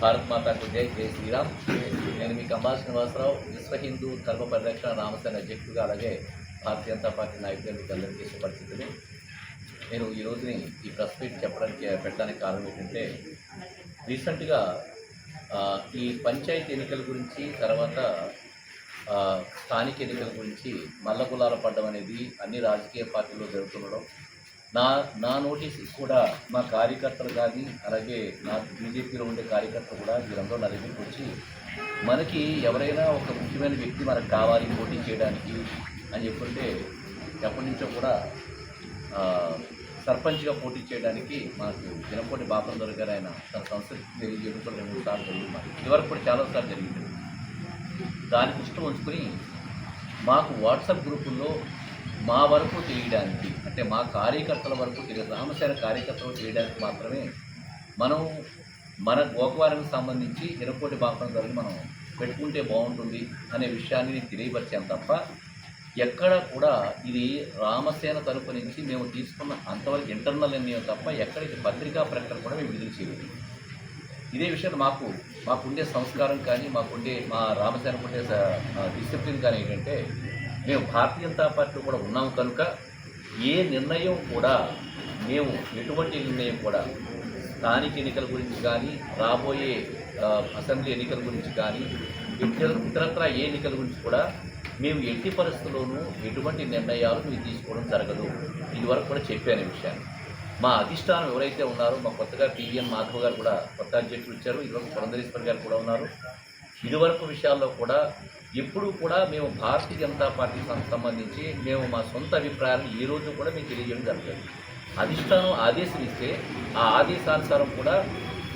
భారత్ మాతాకు జై జై శ్రీరామ్. నేను మీ కంబాల్ శ్రీనివాసరావు విశ్వ హిందూ ధర్మ పరిరక్షణ రామసేన అధ్యక్షుడుగా అలాగే భారతీయ జనతా పార్టీ నాయకుడిగా మీకు అందరికీ ఇష్టపడుతుంది నేను ఈ రోజుని ఈ ప్రెస్ మీట్ చెప్పడానికి పెట్టడానికి కారణం ఏంటంటే రీసెంట్గా ఈ పంచాయతీ ఎన్నికల గురించి తర్వాత స్థానిక ఎన్నికల గురించి మల్లగులాల పడ్డం అనేది అన్ని రాజకీయ పార్టీల్లో జరుగుతుండడం నా నా నోటీస్ కూడా మా కార్యకర్తలు కానీ అలాగే నా బీజేపీలో ఉండే కార్యకర్తలు కూడా వీరందరూ నా దగ్గరికి వచ్చి మనకి ఎవరైనా ఒక ముఖ్యమైన వ్యక్తి మనకు కావాలి పోటీ చేయడానికి అని చెప్పుంటే ఎప్పటి నుంచో కూడా సర్పంచ్గా పోటీ చేయడానికి మాకు దినపోటి బాపందర్ గారు ఆయన తన సంస్కృతి తెలియజేయడంతో రెండు సార్లు జరిగింది మాకు. ఇదివరకు కూడా చాలాసార్లు జరిగింది. దాని దృష్టి ఉంచుకొని మాకు వాట్సాప్ గ్రూపుల్లో మా వరకు తెలియడానికి అంటే మా కార్యకర్తల వరకు తెలియదు రామసేన కార్యకర్తలు చేయడానికి మాత్రమే మనం మన గోకవారికి సంబంధించి ఇరకోటి బాపం ధరలు మనం పెట్టుకుంటే బాగుంటుంది అనే విషయాన్ని నేను తెలియపరిచాను తప్ప ఎక్కడ కూడా ఇది రామసేన తరపు నుంచి మేము తీసుకున్న అంతవరకు ఇంటర్నల్ నిర్ణయం తప్ప ఎక్కడ ఇది పత్రికా ప్రకటన కూడా మేము విడుదల చేయలేదు. ఇదే విషయం మాకు మాకుండే సంస్కారం కానీ మాకుండే మా రామసేన ఉండే డిసిప్లిన్ కానీ ఏంటంటే మేము భారతీయ జనతా పార్టీ కూడా ఉన్నాం కనుక ఏ నిర్ణయం కూడా మేము ఎటువంటి నిర్ణయం కూడా స్థానిక ఎన్నికల గురించి కానీ రాబోయే అసెంబ్లీ ఎన్నికల గురించి కానీ ఇతరత్ర ఏ ఎన్నికల గురించి కూడా మేము ఎట్టి పరిస్థితుల్లోనూ ఎటువంటి నిర్ణయాలు మేము తీసుకోవడం జరగదు. ఇదివరకు కూడా చెప్పాను ఈ విషయాన్ని. మా అధిష్టానం ఎవరైతే ఉన్నారో మా కొత్తగా టీఎన్ మాధవ్ గారు కూడా కొత్త అధ్యక్షులు ఇచ్చారు. ఇదివరకు పురంధరేశ్వర్ గారు కూడా ఉన్నారు. ఇదివరకు విషయాల్లో కూడా ఎప్పుడూ కూడా మేము భారతీయ జనతా పార్టీకి సంబంధించి మేము మా సొంత అభిప్రాయాలను ఈ రోజు కూడా మేము తెలియజేయడం జరుగుతుంది. అధిష్టానం ఆదేశం ఇస్తే ఆ ఆదేశానుసారం కూడా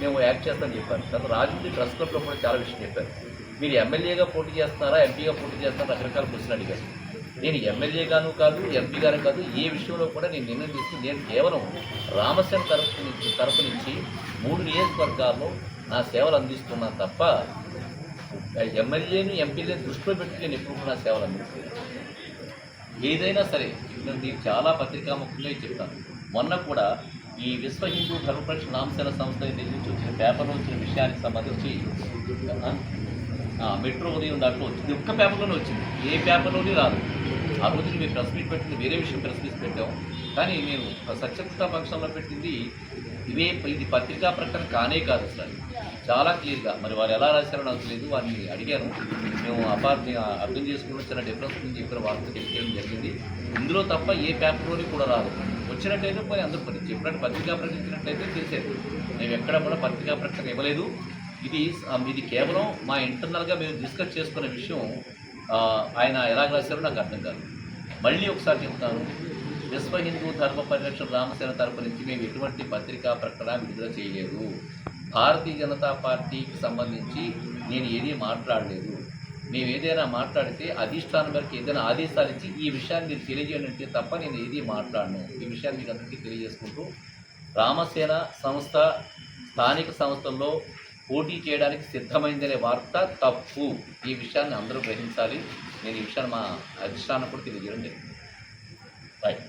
మేము యాక్ట్ చేస్తామని చెప్పాను తర్వాత రాజమండ్రి ట్రస్ట్ క్లబ్లో కూడా చాలా విషయం చెప్పారు. మీరు ఎమ్మెల్యేగా పోటీ చేస్తున్నారా ఎంపీగా పోటీ చేస్తున్నారా రకరకాల క్వశ్చన్ అడిగారు. నేను ఎమ్మెల్యేగాను కాదు ఎంపీ గాను కాదు ఏ విషయంలో కూడా నేను నిర్ణయం తీసుకుని నేను కేవలం రామసేన తరఫు నుంచి తరపు నుంచి మూడు నియోజకవర్గాల్లో నా సేవలు అందిస్తున్నాను తప్ప ఎమ్మెల్యేని ఎంపీలని దృష్టిలో పెట్టుకుని ఎప్పుడు కూడా నా సేవలు అందిస్తున్నాను ఏదైనా సరే నేను చాలా పత్రికాముఖంగా ఇది చెప్తాను. మొన్న కూడా ఈ విశ్వ హిందూ ధర్మపరిష నామసేన సంస్థ నుంచి వచ్చిన పేపర్లో వచ్చిన విషయానికి సంబంధించి మెట్రో ఉదయం దాంట్లో వచ్చింది. ఒక్క పేపర్లోనే వచ్చింది. ఏ పేపర్లోనే రాదు. ఆ రోజు మీరు ప్రెస్ మీట్ పెట్టింది వేరే విషయం ప్రెస్ మీట్ పెట్టాం. కానీ మేము సత్యప్రత ఫంక్షన్లో పెట్టింది ఇవే ఇది పత్రికా ప్రకటన కానే కాదు అసలు చాలా క్లియర్గా మరి వారు ఎలా రాశారో నాకు తెలియదు వారిని అడిగాను. మేము అపార్థం అర్థం చేసుకుని చిన్న డిఫరెన్స్ గురించి చెప్పిన వాళ్ళతో తెలియడం జరిగింది. ఇందులో తప్ప ఏ పేపర్లోని కూడా రాదు. వచ్చినట్టయితే పోయి అందరూ పని చెప్పినట్టు పత్రికా ప్రకటించినట్టయితే తెలిసేది మేము ఎక్కడ కూడా పత్రికా ప్రకటన ఇవ్వలేదు. ఇది ఇది కేవలం మా ఇంటర్నల్గా మేము డిస్కస్ చేసుకున్న విషయం ఆయన ఎలా రాశారో నాకు అర్థం కాదు. మళ్ళీ ఒకసారి చెప్తాను. విశ్వ హిందూ ధర్మ పరిరక్షణ రామసేన తరపు నుంచి మేము ఎటువంటి పత్రికా ప్రకటన విడుదల చేయలేదు. భారతీయ జనతా పార్టీకి సంబంధించి నేను ఏదీ మాట్లాడలేదు. మేము ఏదైనా మాట్లాడితే అధిష్టానం మేరకు ఏదైనా ఆదేశాలు ఇచ్చి ఈ విషయాన్ని మీరు తెలియజేయనంటే తప్ప నేను ఏదీ మాట్లాడను. ఈ విషయాన్ని మీకు అందరికీ తెలియజేసుకుంటూ రామసేన సంస్థ స్థానిక సంస్థల్లో పోటీ చేయడానికి సిద్ధమైందనే వార్త తప్పు. ఈ విషయాన్ని అందరూ గ్రహించాలి. నేను ఈ విషయాన్ని మా అధిష్టానం కూడా తెలియజేయడం జరిగింది. రైట్